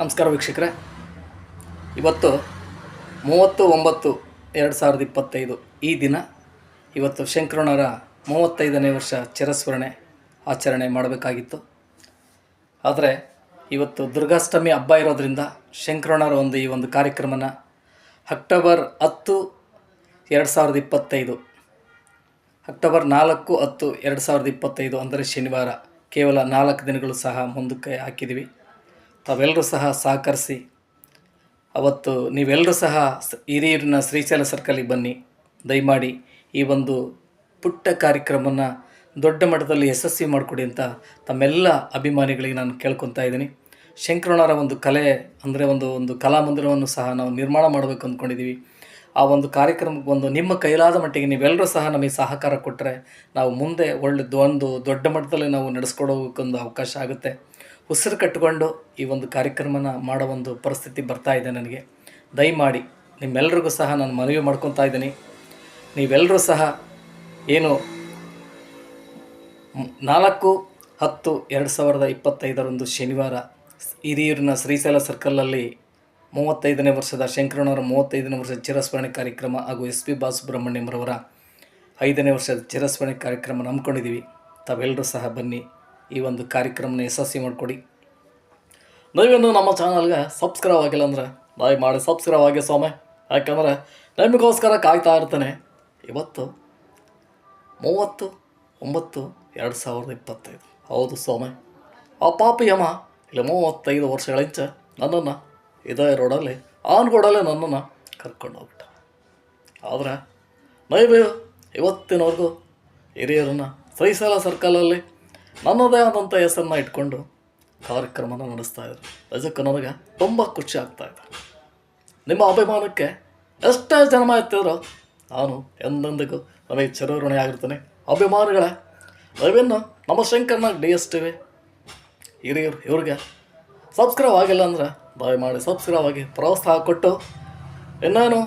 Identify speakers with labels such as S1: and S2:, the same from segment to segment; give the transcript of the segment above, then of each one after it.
S1: ನಮಸ್ಕಾರ ವೀಕ್ಷಕರೇ. ಇವತ್ತು ಮೂವತ್ತು ಒಂಬತ್ತು ಎರಡು ಸಾವಿರದ ಇಪ್ಪತ್ತೈದು ಈ ದಿನ ಇವತ್ತು ಶಂಕರಣರ ಮೂವತ್ತೈದನೇ ವರ್ಷ ಚಿರಸ್ಮರಣೆ ಆಚರಣೆ ಮಾಡಬೇಕಾಗಿತ್ತು. ಆದರೆ ಇವತ್ತು ದುರ್ಗಾಷ್ಟಮಿ ಹಬ್ಬ ಇರೋದರಿಂದ ಶಂಕರಣರ ಒಂದು ಈ ಒಂದು ಕಾರ್ಯಕ್ರಮನ ಅಕ್ಟೋಬರ್ ಹತ್ತು ಎರಡು ಸಾವಿರದ ಇಪ್ಪತ್ತೈದು, ಅಕ್ಟೋಬರ್ ನಾಲ್ಕು ಹತ್ತು ಎರಡು ಸಾವಿರದ ಇಪ್ಪತ್ತೈದು ಅಂದರೆ ಶನಿವಾರ, ಕೇವಲ ನಾಲ್ಕು ದಿನಗಳು ಸಹ ಮುಂದಕ್ಕೆ ಹಾಕಿದ್ದೀವಿ. ತಾವೆಲ್ಲರೂ ಸಹ ಸಹಕರಿಸಿ. ಅವತ್ತು ನೀವೆಲ್ಲರೂ ಸಹ ಸ್- ಹಿರಿಯೂರಿನ ಶ್ರೀಶೈಲ ಸರ್ಕಲಿಗೆ ಬನ್ನಿ. ದಯಮಾಡಿ ಈ ಒಂದು ಪುಟ್ಟ ಕಾರ್ಯಕ್ರಮನ ದೊಡ್ಡ ಮಟ್ಟದಲ್ಲಿ ಯಶಸ್ವಿ ಮಾಡಿಕೊಡಿ ಅಂತ ತಮ್ಮೆಲ್ಲ ಅಭಿಮಾನಿಗಳಿಗೆ ನಾನು ಕೇಳ್ಕೊತಾ ಇದ್ದೀನಿ. ಶಂಕರಣ್ಣರ ಒಂದು ಕಲೆ ಅಂದರೆ ಒಂದು ಒಂದು ಕಲಾಮಂದಿರವನ್ನು ಸಹ ನಾವು ನಿರ್ಮಾಣ ಮಾಡಬೇಕು ಅಂದ್ಕೊಂಡಿದ್ದೀವಿ. ಆ ಒಂದು ಕಾರ್ಯಕ್ರಮಕ್ಕೆ ಒಂದು ನಿಮ್ಮ ಕೈಲಾದ ಮಟ್ಟಿಗೆ ನೀವೆಲ್ಲರೂ ಸಹ ನಮಗೆ ಸಹಕಾರ ಕೊಟ್ಟರೆ ನಾವು ಮುಂದೆ ಒಳ್ಳೆ ಒಂದು ದೊಡ್ಡ ಮಟ್ಟದಲ್ಲಿ ನಾವು ನಡೆಸ್ಕೊಡೋಕ್ಕೊಂದು ಅವಕಾಶ ಆಗುತ್ತೆ. ಉಸಿರು ಕಟ್ಟಿಕೊಂಡು ಈ ಒಂದು ಕಾರ್ಯಕ್ರಮನ ಮಾಡೋ ಒಂದು ಪರಿಸ್ಥಿತಿ ಬರ್ತಾ ಇದೆ ನನಗೆ. ದಯಮಾಡಿ ನಿಮ್ಮೆಲ್ಲರಿಗೂ ಸಹ ನಾನು ಮನವಿ ಮಾಡ್ಕೊತಾ ಇದ್ದೀನಿ. ನೀವೆಲ್ಲರೂ ಸಹ ಏನು ನಾಲ್ಕು ಹತ್ತು ಎರಡು ಸಾವಿರದ ಇಪ್ಪತ್ತೈದರಂದು ಶನಿವಾರ ಹಿರಿಯೂರಿನ ಶ್ರೀಶೈಲ ಸರ್ಕಲಲ್ಲಿ ಮೂವತ್ತೈದನೇ ವರ್ಷದ ಶಂಕರಣ್ಣವರ ಮೂವತ್ತೈದನೇ ವರ್ಷದ ಚಿರಸ್ಮರಣೆ ಕಾರ್ಯಕ್ರಮ ಹಾಗೂ ಎಸ್ ಪಿ ಬಾಲಸುಬ್ರಹ್ಮಣ್ಯಂರವರ ಐದನೇ ವರ್ಷದ ಚಿರಸ್ಮರಣೆ ಕಾರ್ಯಕ್ರಮ ನಂಬ್ಕೊಂಡಿದ್ದೀವಿ. ತಾವೆಲ್ಲರೂ ಸಹ ಬನ್ನಿ. ಈ ಒಂದು ಕಾರ್ಯಕ್ರಮನ ಯಶಸ್ವಿ ಮಾಡಿಕೊಡಿ. ನೀವೇನು ನಮ್ಮ ಚಾನಲ್ಗೆ ಸಬ್ಸ್ಕ್ರೈಬ್ ಆಗಿಲ್ಲ ಅಂದ್ರೆ ದಯಮಾಡಿ ಸಬ್ಸ್ಕ್ರೈಬ್ ಆಗಿ ಸ್ವಾಮಿ. ಯಾಕಂದರೆ ನಿಮಗೋಸ್ಕರ ಕಾಯ್ತಾ ಇರ್ತಾನೆ. ಇವತ್ತು ಮೂವತ್ತು, ಒಂಬತ್ತು, ಎರಡು ಸಾವಿರದ ಇಪ್ಪತ್ತೈದು. ಹೌದು ಸ್ವಾಮಿ. ಆ ಪಾಪಿ ಯಮ ಇಲ್ಲಿ ಮೂವತ್ತೈದು ವರ್ಷಗಳಿಂಚ ನನ್ನನ್ನು ಇದೇ ರೋಡಲ್ಲಿ ಆನ್ ರೋಡಲ್ಲೇ ನನ್ನನ್ನು ಕರ್ಕೊಂಡು ಹೋಗ್ಬಿಟ್ಟ. ಆದರೆ, ನೀವು ಇವತ್ತಿನವರೆಗೂ ಹಿರಿಯರನ್ನು ಶ್ರೀಶೈಲ ಸರ್ಕಲಲ್ಲಿ ನನ್ನದೇ ಆದಂಥ ಹೆಸರನ್ನ ಇಟ್ಕೊಂಡು ಕಾರ್ಯಕ್ರಮನ ನಡೆಸ್ತಾ ಇದ್ದಾರೆ ನಿಜಕ್ಕೂ ನನಗೆ ತುಂಬ ಖುಷಿ ಆಗ್ತಾ ಇದೆ. ನಿಮ್ಮ ಅಭಿಮಾನಕ್ಕೆ ಎಷ್ಟೇ ಜನ್ಮ ಎತ್ತಿದ್ರು ನಾನು ಎಂದೆಂದಿಗೂ ನನಗೆ ಚಿರಋಣಿ ಆಗಿರ್ತೇನೆ ಅಭಿಮಾನಿಗಳೇ ಅವಿನ್ನು ನಮ್ಮ ಶಂಕರ್ನ ಡಿ ಎಸ್ ಟಿ ವಿ ಹಿರಿಯರು, ಇವ್ರಿಗೆ ಸಬ್ಸ್ಕ್ರೈಬ್ ಆಗಿಲ್ಲ ಅಂದ್ರೆ ದಯಮಾಡಿ ಸಬ್ಸ್ಕ್ರೈಬ್ ಆಗಿ ಪ್ರೋತ್ಸಾಹ ಕೊಟ್ಟು. ಇನ್ನೇನು,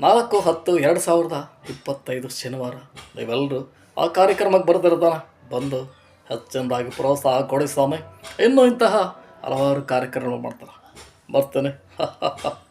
S1: ನಾಲ್ಕು, ಹತ್ತು, ಎರಡು ಸಾವಿರದ ಇಪ್ಪತ್ತೈದು ಶನಿವಾರ ನೀವೆಲ್ಲರೂ ಆ ಕಾರ್ಯಕ್ರಮಕ್ಕೆ ಬರ್ತಿರ್ತಾನೆ ಬಂದು ಹೆಚ್ಚಿನದಾಗಿ ಪ್ರೋತ್ಸಾಹ ಕೊಡಿ ಸ್ವಾಮಿ. ಇನ್ನೂ ಇಂತಹ ಹಲವಾರು ಕಾರ್ಯಕ್ರಮ ಮಾಡ್ತಾರೆ. ಬರ್ತೇನೆ.